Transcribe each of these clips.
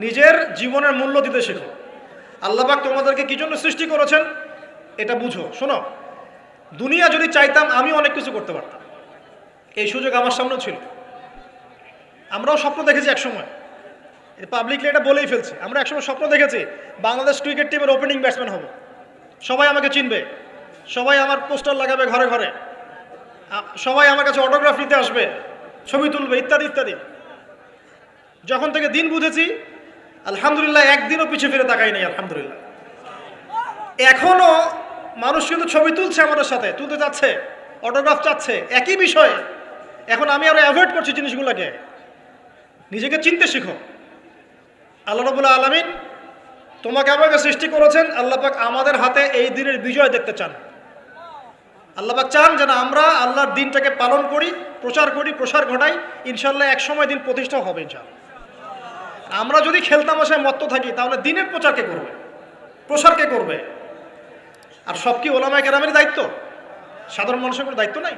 নিজের জীবনের মূল্য দিতে শেখো। আল্লাহবাক তোমাদেরকে কি জন্য সৃষ্টি করেছেন? এটা বুঝো, শোনো। দুনিয়া যদি চাইতাম, আমি অনেক কিছু করতে পারতাম। এই সুযোগ আমার সামনেও ছিল। আমরাও স্বপ্ন দেখেছি একসময়। পাবলিকলি এটা বলেই ফেলছি। আমরা একসময় স্বপ্ন দেখেছি, বাংলাদেশ ক্রিকেট টিমের ওপেনিং ব্যাটসম্যান হব। সবাই আমাকে চিনবে। সবাই আমার পোস্টার লাগাবে ঘরে ঘরে। সবাই আমার কাছে অটোগ্রাফ নিতে আসবে, ছবি তুলবে, ইত্যাদি ইত্যাদি। যখন থেকে দিন বুঝেছি আলহামদুলিল্লাহ, একদিনও পিছিয়ে ফিরে তাকাই নাই, আলহামদুলিল্লাহ। এখনও মানুষ কিন্তু ছবি তুলছে আমাদের সাথে, তুলতে চাচ্ছে অটোগ্রাফ চাচ্ছে, একই বিষয়। এখন আমি আরও অ্যাভয়েড করছি জিনিসগুলোকে। নিজেকে চিনতে শিখো। আল্লাহ রবুল্লাহ আলমিন তোমাকে আমাকে সৃষ্টি করেছেন, আল্লাহ পাক আমাদের হাতে এই দিনের বিজয় দেখতে চান। আল্লাহ পাক চান যেন আমরা আল্লাহর দিনটাকে পালন করি, প্রচার করি, প্রসার ঘটাই। ইনশাল্লাহ এক সময় দিন প্রতিষ্ঠা হবে ইনশাল্লাহ আমরা যদি খেলতামাশায় মত্ত থাকি, তাহলে দিনের প্রচার কে করবে? প্রসার কে করবে? আর সব কি ওলামায় কেরামের দায়িত্ব? সাধারণ মানুষের কোনো দায়িত্ব নাই?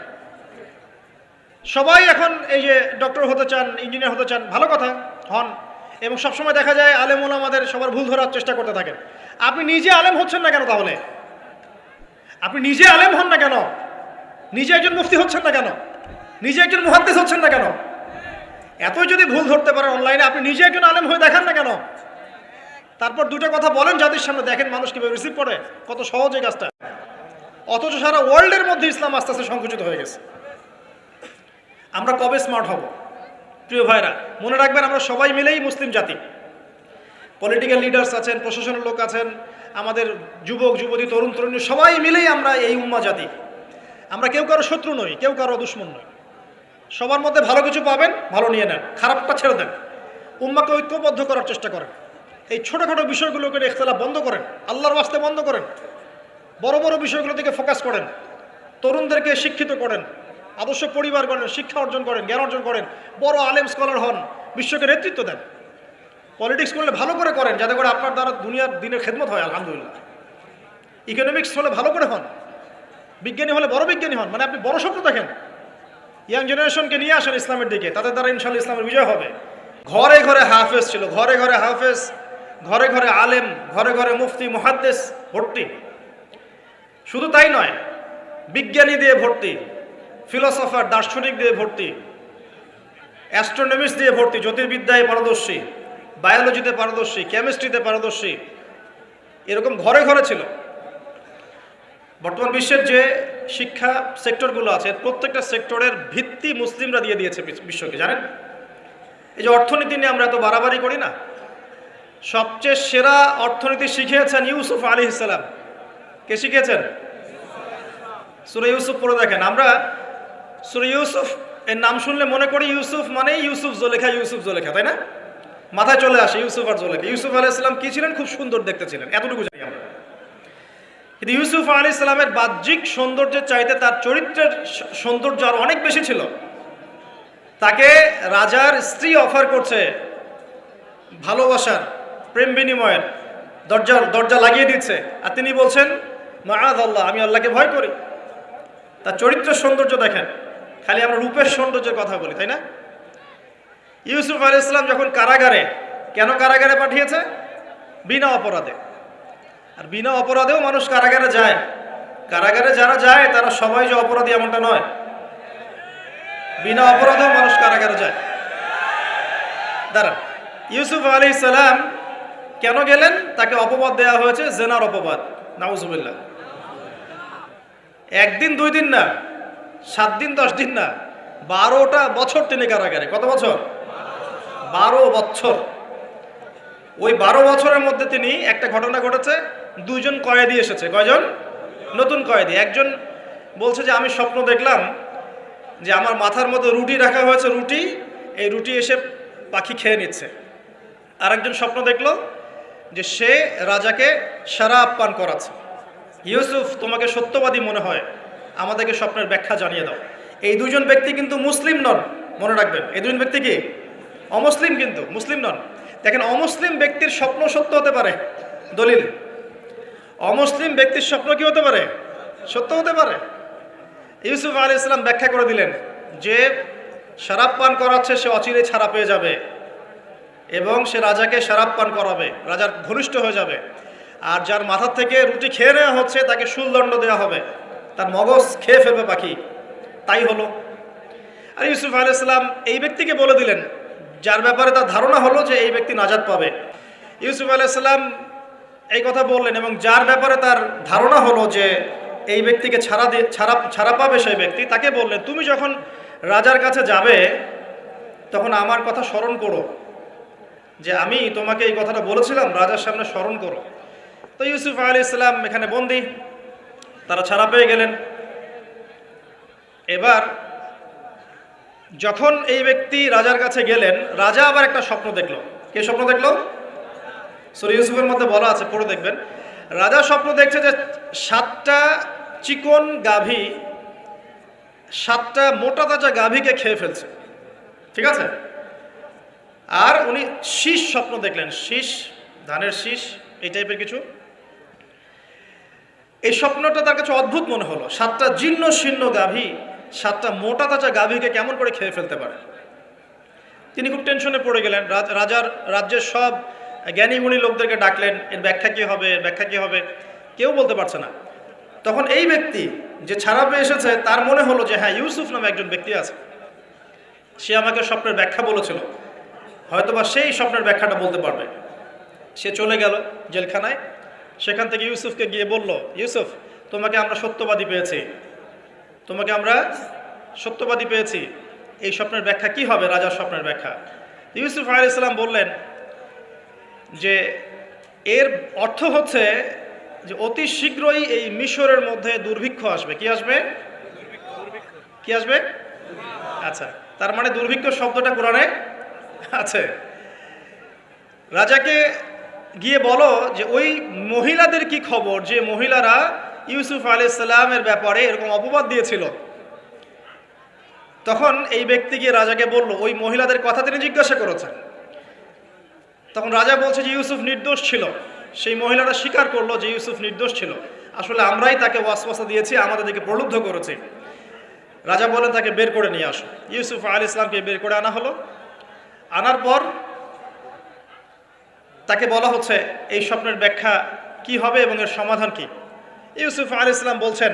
সবাই এখন এই যে ডক্টর হতে চান ইঞ্জিনিয়ার হতে চান, ভালো কথা, হন। এবং সবসময় দেখা যায় আলেম ওলামাদের সবার ভুল ধরার চেষ্টা করতে থাকেন। আপনি নিজে আলেম হচ্ছেন না কেন তাহলে? আপনি নিজে আলেম হন না কেন? নিজে একজন মুফতি হচ্ছেন না কেন? নিজে একজন মুহাদ্দিস হচ্ছেন না কেন? এতই যদি ভুল ধরতে পারেন অনলাইনে আপনি নিজে একজন আলেম হয়ে দেখান না কেন? তারপর দুটো কথা বলেন জাতির সামনে দেখেন মানুষ কীভাবে রিসিভ করে, কত সহজ কাজটা। অথচ সারা ওয়ার্ল্ডের মধ্যে ইসলাম আস্তে আস্তে সংকুচিত হয়ে গেছে। আমরা কবে স্মার্ট হব? প্রিয় ভাইরা, মনে রাখবেন আমরা সবাই মিলেই মুসলিম জাতি। পলিটিক্যাল লিডার্স আছেন, প্রশাসনের লোক আছেন, আমাদের যুবক, যুবতী, তরুণ, তরুণী, সবাই মিলেই আমরা এই উম্মা জাতি। আমরা কেউ কারও শত্রু নই, কেউ কারও দুশ্মন নই। সবার মধ্যে ভালো কিছু পাবেন, ভালো নিয়ে নেন। খারাপটা ছেড়ে দেন। উম্মাকে ঐক্যবদ্ধ করার চেষ্টা করেন। এই ছোটোখাটো বিষয়গুলোকে ইখতলাফ বন্ধ করেন। আল্লাহর বাস্তে বন্ধ করেন। বড় বড় বিষয়গুলো থেকে ফোকাস করেন। তরুণদেরকে শিক্ষিত করেন। আদর্শ পরিবার করেন শিক্ষা অর্জন করেন, জ্ঞান অর্জন করেন। বড় আলেম, স্কলার হন, বিশ্বকে নেতৃত্ব দেন। পলিটিক্স করলে ভালো করে করেন, যাতে করে আপনার দ্বারা দুনিয়ার দিনের খেদমত হয়, আলহামদুলিল্লাহ। ইকোনমিক্স হলে ভালো করে হন। বিজ্ঞানী হলে বড় বিজ্ঞানী হন। মানে আপনি বড় স্বপ্ন দেখেন। ইয়াং জেনারেশনকে নিয়ে আসেন ইসলামের দিকে। তাদের দ্বারা ইনশাল্লাহ ইসলামের বিজয় হবে। ঘরে ঘরে হাফেজ ছিল, ঘরে ঘরে হাফেজ, ঘরে ঘরে আলেম, ঘরে ঘরে মুফতি, মুহাদ্দেস, ভর্তি। শুধু তাই নয়, বিজ্ঞানী দিয়ে ভর্তি ফিলোসফার দার্শনিক দিয়ে ভর্তি অ্যাস্ট্রোনমিক্স দিয়ে ভর্তি, জ্যোতির্বিদ্যায় পারদর্শী বায়োলজিতে পারদর্শী কেমিস্ট্রিতে পারদর্শী, এরকম ঘরে ঘরে ছিল। বর্তমান বিশ্বের যে শিক্ষা সেক্টরগুলো আছে, প্রত্যেকটা সেক্টরের ভিত্তি মুসলিমরা দিয়ে দিয়েছে বিশ্বকে, জানেন? এই যে অর্থনীতি নিয়ে আমরা এত বাড়াবাড়ি করি না। সবচেয়ে সেরা অর্থনীতি শিখিয়েছেন ইউসুফ আলী ইসলাম কে শিখিয়েছেন? সুরে ইউসুফ পড়ে দেখেন। আমরা সুরে ইউসুফ, এর নাম শুনলে মনে করি ইউসুফ মানে ইউসুফ জোলেখা ইউসুফ জোলেখা, তাই না? মাথায় চলে আসে ইউসুফ আর জোলেখা। ইউসুফ আলাহ ইসলাম কি ছিলেন? খুব সুন্দর দেখতে ছিলেন। এতটুকু জানি আমরা। কিন্তু ইউসুফ আলী ইসলামের বাহ্যিক সৌন্দর্যের চাইতে তার চরিত্রের সৌন্দর্য আর অনেক বেশি ছিল। তাকে রাজার স্ত্রী অফার করছে ভালোবাসার, প্রেম বিনিময়ের, দরজা দরজা লাগিয়ে দিচ্ছে। আর তিনি বলছেন মাআদ আল্লাহ আমি আল্লাহকে ভয় করি। তার চরিত্রের সৌন্দর্য দেখেন। খালি আমরা রূপের সৌন্দর্যের কথা বলি, তাই না? ইউসুফ আলী ইসলাম যখন কারাগারে, কেন কারাগারে পাঠিয়েছে? বিনা অপরাধে। আর বিনা অপরাধেও মানুষ কারাগারে যায়। কারাগারে যারা যায়, তারা সবাই যে অপরাধী এমনটা নয়। বিনা অপরাধেও মানুষ কারাগারে যায়। দাঁড়ান। ইউসুফ আলী সালাম কেন গেলেন? তাকে অপবাদ দেওয়া হয়েছে, জেনার অপবাদ। নাউজুবিল্লাহ। একদিন, দুই দিন না, সাত দিন, দশ দিন না, বারোটা বছর তিনি কারাগারে। কত বছর? বারো বছর। ওই বারো বছরের মধ্যে তিনি একটা ঘটনা ঘটেছে দুইজন কয়েদি এসেছে। কয়জন? নতুন কয়েদি। একজন বলছে যে, আমি স্বপ্ন দেখলাম যে আমার মাথার মধ্যে রুটি রাখা হয়েছে, রুটি। এই রুটি এসে পাখি খেয়ে নিচ্ছে। আরেকজন স্বপ্ন দেখল যে, সে রাজাকে সারা পান করাচ্ছে। ইউসুফ, তোমাকে সত্যবাদী মনে হয়। আমাদেরকে স্বপ্নের ব্যাখ্যা জানিয়ে দাও। এই দুজন ব্যক্তি কিন্তু মুসলিম নন, মনে রাখবেন। এই দুজন ব্যক্তি কি? অমুসলিম কিন্তু, মুসলিম নন। দেখেন, অমুসলিম ব্যক্তির স্বপ্ন সত্য হতে পারে। দলিল অমুসলিম ব্যক্তির স্বপ্ন কি হতে পারে? সত্য হতে পারে। ইউসুফ আলী ইসলাম ব্যাখ্যা করে দিলেন যে, শরাব পান করাচ্ছে, সে অচিরে ছাড়া পেয়ে যাবে এবং সে রাজাকে শরাব পান করাবে, রাজার ঘনিষ্ঠ হয়ে যাবে। আর যার মাথার থেকে রুটি খেয়ে নেওয়া হচ্ছে, তাকে শুলদণ্ড দেওয়া হবে। তার মগজ খেয়ে ফেলবে পাখি। তাই হলো। আর ইউসুফ আলাইসাল্লাম এই ব্যক্তিকে বলে দিলেন, যার ব্যাপারে তার ধারণা হলো যে, এই ব্যক্তি নাজাদ পাবে। ইউসুফ আলাইসাল্লাম এই কথা বললেন এবং যার ব্যাপারে তার ধারণা হলো যে এই ব্যক্তিকে ছাড়া দিয়ে ছাড়া ছাড়া পাবে সেই ব্যক্তি, তাকে বললেন, তুমি যখন রাজার কাছে যাবে, তখন আমার কথা স্মরণ করো যে আমি তোমাকে এই কথাটা বলেছিলাম, রাজার সামনে স্মরণ করো। তো ইউসুফ আলী ইসলাম এখানে বন্দি, তারা ছাড়া পেয়ে গেলেন। এবার যখন এই ব্যক্তি রাজার কাছে গেলেন, রাজা আবার একটা স্বপ্ন দেখল। কে স্বপ্ন দেখল? সরি ইউসুফের মধ্যে বলা আছে, পড়ে দেখবেন। রাজা স্বপ্ন দেখছে যে সাতটা চিকন গাভী, সাতটা মোটা তাজা গাভীকে খেয়ে ফেলছে। ঠিক আছে? আর উনি শীষ স্বপ্ন দেখলেন, শীষ, ধানের শীষ, এই টাইপের কিছু। এই স্বপ্নটা তার কাছে অদ্ভুত মনে হলো। সাতটা জীর্ণ শীর্ণ গাভী, সাতটা মোটা তাজা গাভীকে কেমন করে খেয়ে ফেলতে পারে? তিনি খুব টেনশনে পড়ে গেলেন। রাজ- রাজার রাজ্যের সব জ্ঞানী গুণী লোকদেরকে ডাকলেন, এর ব্যাখ্যা কী হবে? এর ব্যাখ্যা কী হবে? কেউ বলতে পারছে না। তখন এই ব্যক্তি যে ছাড়া পেয়ে এসেছে, তার মনে হলো যে হ্যাঁ ইউসুফ নামে একজন ব্যক্তি আছে। সে আমাকে স্বপ্নের ব্যাখ্যা বলেছিল। হয়তোবা সেই স্বপ্নের ব্যাখ্যাটা বলতে পারবে। সে চলে গেল জেলখানায়। সেখান থেকে ইউসুফকে গিয়ে বলল, ইউসুফ, তোমাকে আমরা সত্যবাদী পেয়েছি। তোমাকে আমরা সত্যবাদী পেয়েছি। এই স্বপ্নের ব্যাখ্যা কি হবে? রাজার স্বপ্নের ব্যাখ্যা। ইউসুফ আলী ইসলাম বললেন যে এর অর্থ হচ্ছে যে অতি শীঘ্রই এই মিশরের মধ্যে দুর্ভিক্ষ আসবে। কি আসবে? কি আসবে? আচ্ছা তার মানে দুর্ভিক্ষ শব্দটা কোরআনে আছে। রাজাকে গিয়ে বলো যে ওই মহিলাদের কি খবর? যে মহিলারা ইউসুফ আলি সাল্লামের ব্যাপারে এরকম অপবাদ দিয়েছিল। তখন এই ব্যক্তি গিয়ে রাজাকে বলল, ওই মহিলাদের কথা তিনি জিজ্ঞাসা করেছেন। তখন রাজা বলছে যে ইউসুফ নির্দোষ ছিল। সেই মহিলারা স্বীকার করল যে ইউসুফ নির্দোষ ছিল। আসলে আমরাই তাকে ওয়াসওয়াসা দিয়েছি, আমাদের আমাদেরকে প্রলুব্ধ করেছি। রাজা বলেন, তাকে বের করে নিয়ে আসো। ইউসুফ আল ইসলামকে বের করে আনা হলো। আনার পর তাকে বলা হচ্ছে, এই স্বপ্নের ব্যাখ্যা কি হবে এবং এর সমাধান কি? ইউসুফ আল ইসলাম বলছেন,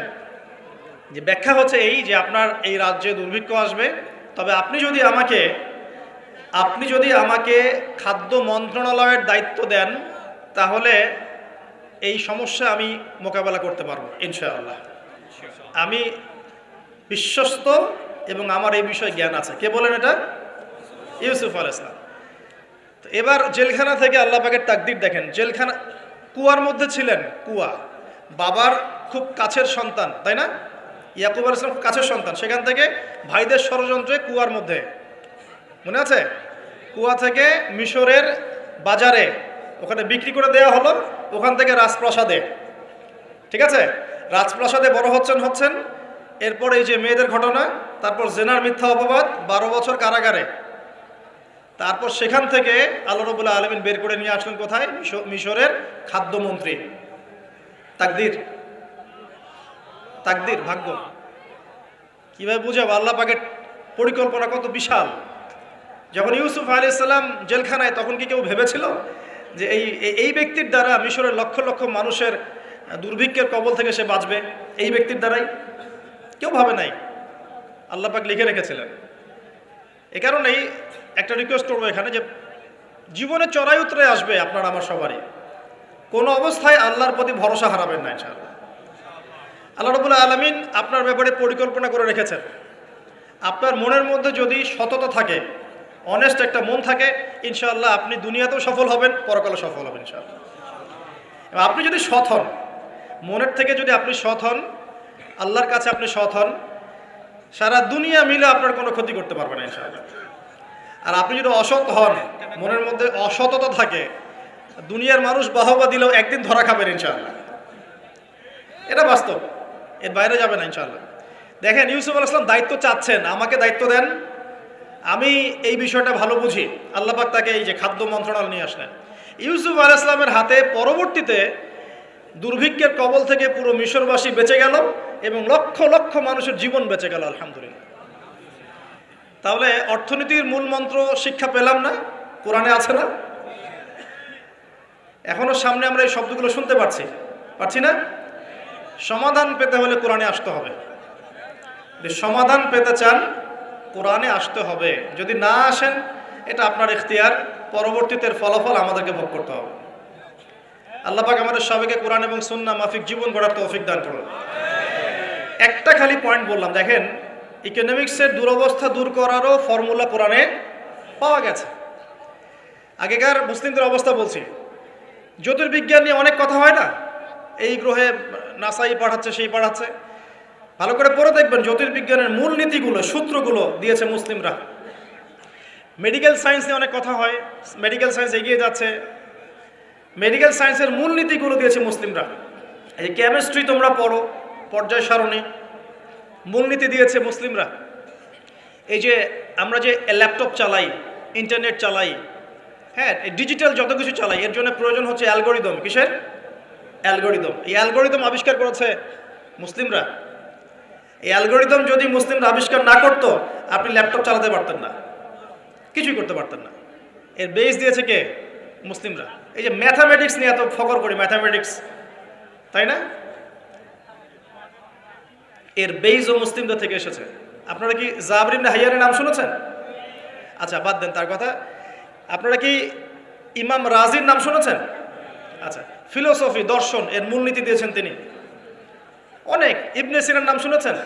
যে ব্যাখ্যা হচ্ছে এই যে আপনার এই রাজ্যে দুর্ভিক্ষ আসবে, তবে আপনি যদি আমাকে আপনি যদি আমাকে খাদ্য মন্ত্রণালয়ের দায়িত্ব দেন, তাহলে এই সমস্যা আমি মোকাবেলা করতে পারব, ইনশাআল্লাহ। আমি বিশ্বস্ত এবং আমার এই বিষয়ে জ্ঞান আছে। কে বলেন এটা? ইউসুফ আল ইসলাম তো এবার জেলখানা থেকে আল্লাহ পাকের তাকদির দেখেন। জেলখানা, কুয়ার মধ্যে ছিলেন, কুয়া। বাবার খুব কাছের সন্তান, তাই না? ইয়াকুব আল ইসলাম কাছের সন্তান। সেখান থেকে ভাইদের ষড়যন্ত্রে কুয়ার মধ্যে। মনে আছে? কুয়া থেকে মিশরের বাজারে ওখানে বিক্রি করে দেওয়া হলো, ওখান থেকে রাজপ্রাসাদে। ঠিক আছে? রাজপ্রাসাদে বড় হচ্ছেন হচ্ছেন। এরপর এই যে মেয়েদের ঘটনা, তারপর জেনার মিথ্যা অপবাদ, বারো বছর কারাগারে। তারপর সেখান থেকে আল্লাহ রবুল্লাহ আলমিন বের করে নিয়ে আসলেন কোথায়? মিশরের খাদ্যমন্ত্রী। তাকদির। তাকদির, ভাগ্য। কীভাবে বুঝাবো? আল্লাহ পাকের পরিকল্পনা কত বিশাল। যখন ইউসুফ আলী সাল্লাম জেলখানায়, তখন কি কেউ ভেবেছিল যে এই, এই- ব্যক্তির দ্বারা মিশরের লক্ষ লক্ষ মানুষের দুর্ভিক্ষের কবল থেকে সে বাঁচবে? এই ব্যক্তির দ্বারাই? কেউ ভাবে নাই। আল্লাহ পাক লিখে রেখেছিলেন। এ কারণেই একটা রিকোয়েস্ট করব এখানে যে জীবনে চড়াই উতরে আসবে আপনার, আমার সবারই। কোনো অবস্থায় আল্লাহর প্রতি ভরসা হারাবেন না, ইনশাআল্লাহ। আল্লাহ রবুল্লাহ আলমিন আপনার ব্যাপারে পরিকল্পনা করে রেখেছেন। আপনার মনের মধ্যে যদি সততা থাকে অনেস্ট একটা মন থাকে, ইনশাআল্লাহ আপনি দুনিয়াতেও সফল হবেন পরকালে সফল হবেন, ইনশাআল্লাহ। আপনি যদি সৎ হন, মনের থেকে যদি আপনি সৎ হন, আল্লাহর কাছে আপনি সৎ হন, সারা দুনিয়া মিলে আপনার কোনো ক্ষতি করতে পারবে না, ইনশাআল্লাহ। আর আপনি যদি অসৎ হন, মনের মধ্যে অসততা থাকে, দুনিয়ার মানুষ বাহবা দিলেও একদিন ধরা খাবেন ইনশাআল্লাহ। এটা বাস্তব, এর বাইরে যাবে না, ইনশাআল্লাহ। দেখেন ইউসুফ আল ইসলাম দায়িত্ব চাচ্ছেন, আমাকে দায়িত্ব দেন আমি এই বিষয়টা ভালো বুঝি। আল্লাপাক তাকে এই যে খাদ্য মন্ত্রণালয় নিয়ে আসলেন। ইউসুফ আল ইসলামের হাতে পরবর্তীতে দুর্ভিক্ষের কবল থেকে পুরো মিশরবাসী বেঁচে গেল এবং লক্ষ লক্ষ মানুষের জীবন বেঁচে গেল, আলহামদুলিল্লাহ। তাহলে অর্থনীতির মূল মন্ত্র শিক্ষা পেলাম না, কোরআনে আছে না? এখনও সামনে আমরা এই শব্দগুলো শুনতে পাচ্ছি পাচ্ছি না? সমাধান পেতে হলে কোরআনে আসতে হবে। সমাধান পেতে চান কোরআনে আসতে হবে। যদি না আসেন, এটা আপনার ইখতিয়ার। পরবর্তীতে ফলাফল আমাদেরকে ভোগ করতে হবে। আল্লাহ পাক আমাদের সবাইকে কোরআন এবং সুন্না মাফিক জীবন গড়ার তৌফিক দান করুন। একটা খালি পয়েন্ট বললাম, দেখেন ইকোনমিক্সের দুরবস্থা দূর করারও ফর্মুলা কোরআনে পাওয়া গেছে। আগেকার মুসলিমদের অবস্থা বলছি, জ্যোতির্বিজ্ঞান নিয়ে অনেক কথা হয় না? এই গ্রহে নাসাই পাঠাচ্ছে, সেই পাঠাচ্ছে। ভালো করে পড়ে দেখবেন জ্যোতির্বিজ্ঞানের মূল নীতিগুলো, সূত্রগুলো দিয়েছে মুসলিমরা। মেডিকেল সায়েন্স নিয়ে অনেক কথা হয় মেডিকেল সায়েন্স এগিয়ে যাচ্ছে। মেডিকেল সায়েন্সের মূল নীতিগুলো দিয়েছে মুসলিমরা। এই কেমিস্ট্রি তোমরা পড়ো, পর্যায় সারণী মূলনীতি দিয়েছে মুসলিমরা। এই যে আমরা যে ল্যাপটপ চালাই ইন্টারনেট চালাই হ্যাঁ ডিজিটাল যত কিছু চালাই, এর জন্য প্রয়োজন হচ্ছে অ্যালগোরিদম কিসের? অ্যালগোরিদম এই অ্যালগোরিদম আবিষ্কার করেছে মুসলিমরা। এই অ্যালগোরিদম যদি মুসলিমরা আবিষ্কার না করতো, আপনি ল্যাপটপ চালাতে পারতেন না। কিছুই করতে পারতেন না। এর বেস দিয়েছে কে? মুসলিমরা। এই যে ম্যাথামেটিক্স নিয়ে এত ফকর করি ম্যাথামেটিক্স তাই না? এর বেইজও মুসলিমদের থেকে এসেছে। আপনারা কি জাবরিন হাইয়ারের নাম শুনেছেন? আচ্ছা বাদ দেন তার কথা। আপনারা কি ইমাম রাজির নাম শুনেছেন? আচ্ছা ফিলোসফি দর্শন, এর মূলনীতি দিয়েছেন তিনি। অনেক। ইবনে সিনার নাম শুনেছেন?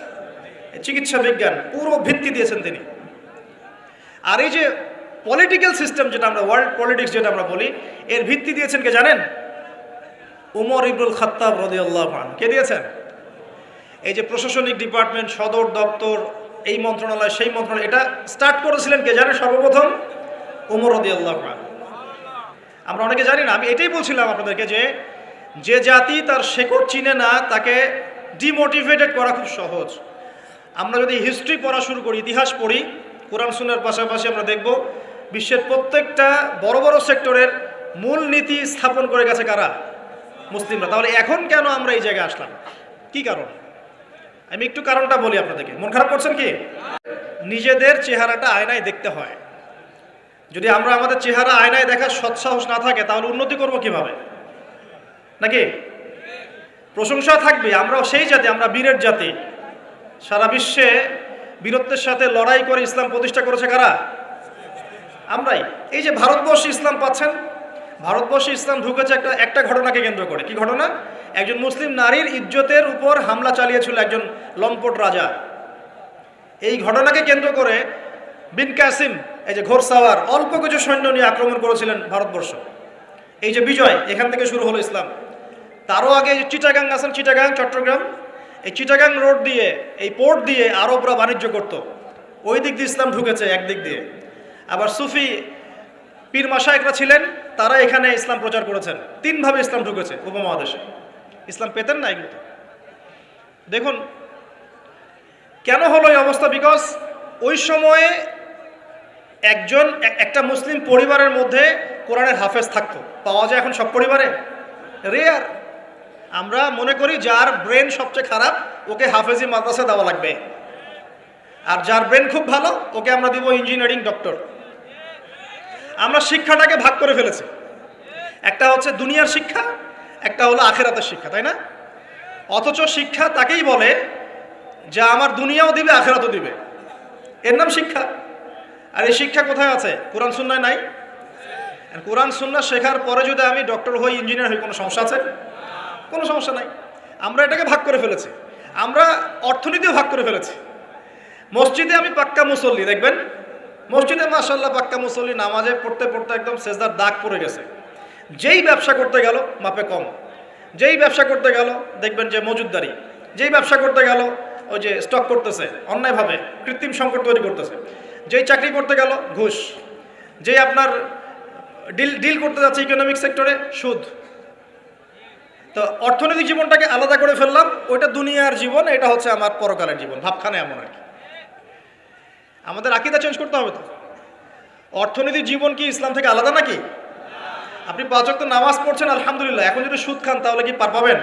চিকিৎসা বিজ্ঞান, পুরো ভিত্তি দিয়েছেন তিনি। আর এই যে পলিটিক্যাল সিস্টেম যেটা আমরা ওয়ার্ল্ড পলিটিক্স যেটা আমরা বলি, এর ভিত্তি দিয়েছেন কে জানেন? উমর ইবরুল খাত্তাব রদিয়াল্লাহ খান কে দিয়েছেন? এই যে প্রশাসনিক ডিপার্টমেন্ট, সদর দপ্তর, এই মন্ত্রণালয়, সেই মন্ত্রণালয়, এটা স্টার্ট করেছিলেন কে জানেন সর্বপ্রথম? উমর রদিয়াল্লাহ খান আমরা অনেকে জানি না, আমি এটাই বলছিলাম আপনাদেরকে যে যে জাতি তার শেকড় চিনে না, তাকে ডিমোটিভেটেড করা খুব সহজ। আমরা যদি হিস্ট্রি পড়া শুরু করি, ইতিহাস পড়ি, কোরআন সুনার পাশাপাশি আমরা দেখব বিশ্বের প্রত্যেকটা বড় বড় সেক্টরের মূল নীতি স্থাপন করে গেছে কারা? মুসলিমরা। তাহলে এখন কেন আমরা এই জায়গায় আসলাম? কি কারণ? আমি একটু কারণটা বলি আপনাদেরকে। মন খারাপ করছেন কি? নিজেদের চেহারাটা আয়নায় দেখতে হয়। যদি আমরা আমাদের চেহারা আয়নায় দেখার সৎসাহস না থাকে, তাহলে উন্নতি করব কীভাবে? নাকি? প্রশংসা থাকবে, আমরাও সেই জাতি, আমরা বীরের জাতি। সারা বিশ্বে বীরত্বের সাথে লড়াই করে ইসলাম প্রতিষ্ঠা করেছে কারা? আমরাই। এই যে ভারতবর্ষে ইসলাম পাচ্ছেন, ভারতবর্ষে ইসলাম ঢুকেছে একটা একটা ঘটনাকে কেন্দ্র করে। কি ঘটনা? একজন মুসলিম নারীর ইজ্জতের উপর হামলা চালিয়েছিল একজন লম্পট রাজা। এই ঘটনাকে কেন্দ্র করে বিন কাসিম, এই যে ঘোরসাওয়ার অল্প কিছু সৈন্য নিয়ে আক্রমণ করেছিলেন ভারতবর্ষ। এই যে বিজয়, এখান থেকে শুরু হলো ইসলাম। তারও আগে চিটাগাং আছেন, চিটাগাং, চট্টগ্রাম। এই চিটাগাং রোড দিয়ে, এই পোর্ট দিয়ে আরবরা বাণিজ্য করত। ওই দিক দিয়ে ইসলাম ঢুকেছে একদিক দিয়ে। আবার সুফি পীর মাসায়করা ছিলেন, তারা এখানে ইসলাম প্রচার করেছেন। তিনভাবে ইসলাম ঢুকেছে উপমহাদেশে। ইসলাম পেতেন না এগুলো। দেখুন, কেন হলো এই অবস্থা? বিকজ ওই সময়ে একজন একটা মুসলিম পরিবারের মধ্যে কোরআনের হাফেজ থাকতো। পাওয়া যায় এখন সব পরিবারে। রেয়ার আমরা মনে করি যার ব্রেন সবচেয়ে খারাপ, ওকে হাফেজি মাদ্রাসা দেওয়া লাগবে। আর যার ব্রেন খুব ভালো, ওকে আমরা দিব ইঞ্জিনিয়ারিং ডক্টর আমরা শিক্ষাটাকে ভাগ করে ফেলেছি। একটা হচ্ছে দুনিয়ার শিক্ষা, একটা হলো আখেরাতের শিক্ষা, তাই না? অথচ শিক্ষা তাকেই বলে যা আমার দুনিয়াও দিবে, আখেরাতও দিবে। এর নাম শিক্ষা। আর এই শিক্ষা কোথায় আছে? কোরআন সুন্নায় নাই? কোরআন সুন্না শেখার পরে যদি আমি ডক্টর হই ইঞ্জিনিয়ার হই, কোনো সমস্যা আছে? কোনো সমস্যা নাই। আমরা এটাকে ভাগ করে ফেলেছি। আমরা অর্থনীতিও ভাগ করে ফেলেছি। মসজিদে আমি পাক্কা মুসল্লি, দেখবেন? মসজিদে মাসাল্লাহ পাক্কা মুসল্লি, নামাজে পড়তে পড়তে একদম সেজদার দাগ পড়ে গেছে। যেই ব্যবসা করতে গেল, মাপে কম। যেই ব্যবসা করতে গেল, দেখবেন যে মজুদদারি যেই ব্যবসা করতে গেল, ওই যে স্টক করতেছে, অন্যায়ভাবে কৃত্রিম সংকট তৈরি করতেছে। যেই চাকরি করতে গেল, ঘুষ। যেই আপনার ডিল ডিল করতে যাচ্ছে ইকোনমিক সেক্টরে সুদ। তো অর্থনৈতিক জীবনটাকে আলাদা করে ফেললাম, ওইটা দুনিয়ার জীবন, এটা হচ্ছে আমার পরকালের জীবন, ভাবখানে এমন আর কি। আমাদের আকিদা চেঞ্জ করতে হবে তো? অর্থনৈতিক জীবন কি ইসলাম থেকে আলাদা নাকি? আপনি পাঁচ ওয়াক্ত নামাজ পড়ছেন, আলহামদুলিল্লাহ, এখন যদি সুদ খান, তাহলে কি পার পাবেন?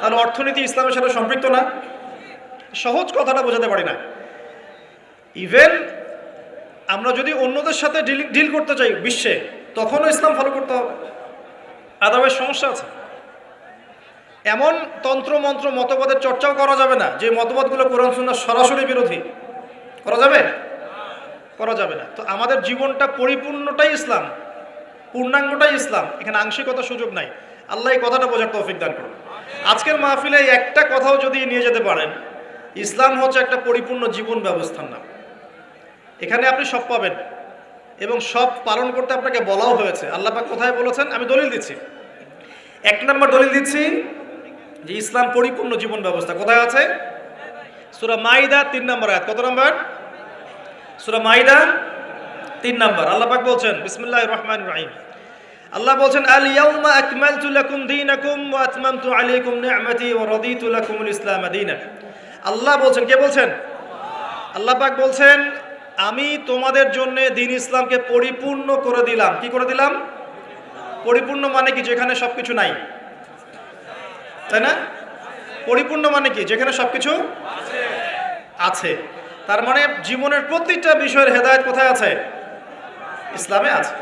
তাহলে অর্থনীতি ইসলামের সাথে সম্পৃক্ত না? সহজ কথাটা বোঝাতে পারি না। ইভেন আমরা যদি অন্যদের সাথে ডিল করতে চাই বিশ্বে, তখনও ইসলাম ফলো করতে হবে। আদাবের সমস্যা আছে। এমন তন্ত্র, মন্ত্র, মতবাদের চর্চাও করা যাবে না, যে মতবাদগুলো কোরআন, সুন্নাহ সরাসরি বিরোধী। করা যাবে? করা যাবে না। তো আমাদের জীবনটা পরিপূর্ণটাই ইসলাম, পূর্ণাঙ্গটাই ইসলাম, এখানে আংশিকতার সুযোগ নাই। আল্লাহ এই কথাটা বোঝার তৌফিক দান করুন। আজকের মাহফিলে একটা কথাও যদি নিয়ে যেতে পারেন, ইসলাম হচ্ছে একটা পরিপূর্ণ জীবন ব্যবস্থার নাম। এখানে আপনি সব পাবেন, এবং সব পালন করতে আপনাকে বলাও হয়েছে। আল্লাহ পাক কোথায় বলেছেন? আমি দলিল দিচ্ছি। এক নম্বর দলিল দিচ্ছি যে ইসলাম পরিপূর্ণ জীবন ব্যবস্থা কোথায় আছে? সুরা মাইদা তিন নম্বর আয়াত। কত নম্বর? সুরা মাইদা তিন নম্বর। আল্লাহ পাক বলছেন, বিসমিল্লাহির রহমানির রহিম। আল্লাহ বলছেন আল ইয়াউমা আকমালতু লাকুম দীনাকুম ওয়া আতমামতু আলাইকুম নি'মাতি ওয়া রাদিতু লাকুমুল ইসলাম দীনা আল্লাহ বলছেন, কে বলছেন? আল্লাহ পাক বলছেন, আমি তোমাদের জন্য দিন ইসলামকে পরিপূর্ণ করে দিলাম। কি করে দিলাম? পরিপূর্ণ মানে কি? যেখানে সবকিছু নাই। তাই না? পরিপূর্ণ মানে কি? যেখানে সবকিছু আছে। তার মানে জীবনের প্রতিটা বিষয়ের হেদায়ত কোথায় আছে? ইসলামে আছে।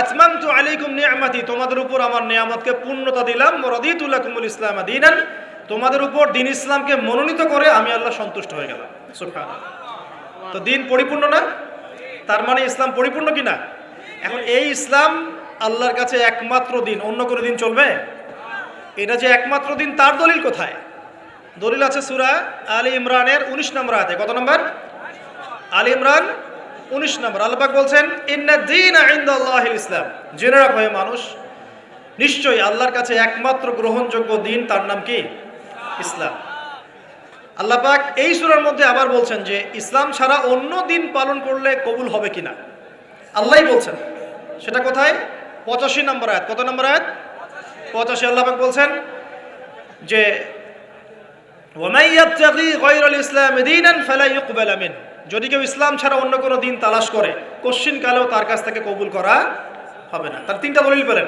আতমামতু আলাইকুম নিয়ামাতি, তোমাদের উপর আমার নিয়ামতকে পূর্ণতা দিলাম। রাদিতু লাকুমুল ইসলাম দীনান, তোমাদের উপর দিন ইসলামকে মনোনীত করে আমি আল্লাহ সন্তুষ্ট হয়ে গেলাম। সুবহানাল্লাহ। তো দিন পরিপূর্ণ না? তার মানে ইসলাম পরিপূর্ণ কি না এখন এই ইসলাম আল্লাহর কাছে একমাত্র দিন, অন্য কোনো দিন চলবে? এটা যে একমাত্র দিন, তার দলিল কোথায়? দলিল আছে সুরা আলী ইমরানের উনিশ নম্বর আয়াতে। কত নম্বর? আলী ইমরান উনিশ নম্বর। আল্লাপাক বলছেন ইসলাম। জেনে রাখো হে মানুষ, নিশ্চয়ই আল্লাহর কাছে একমাত্র গ্রহণযোগ্য দিন, তার নাম কি? ইসলাম। আল্লাহ পাক এই সুরার মধ্যে আবার বলছেন যে, ইসলাম ছাড়া অন্য দিন পালন করলে কবুল হবে কিনা? আল্লাহই বলছেন। সেটা কোথায়? পঁচাশি নম্বর আয়াত। কত নম্বর আয়াত? পঁচাশি আল্লাহ বলছেন যে ইসলাম যদি কেউ ইসলাম ছাড়া অন্য কোনো দিন তালাশ করে, কোশ্চিন কালেও তার কাছ থেকে কবুল করা হবে না। তার তিনটা দলিল পেলেন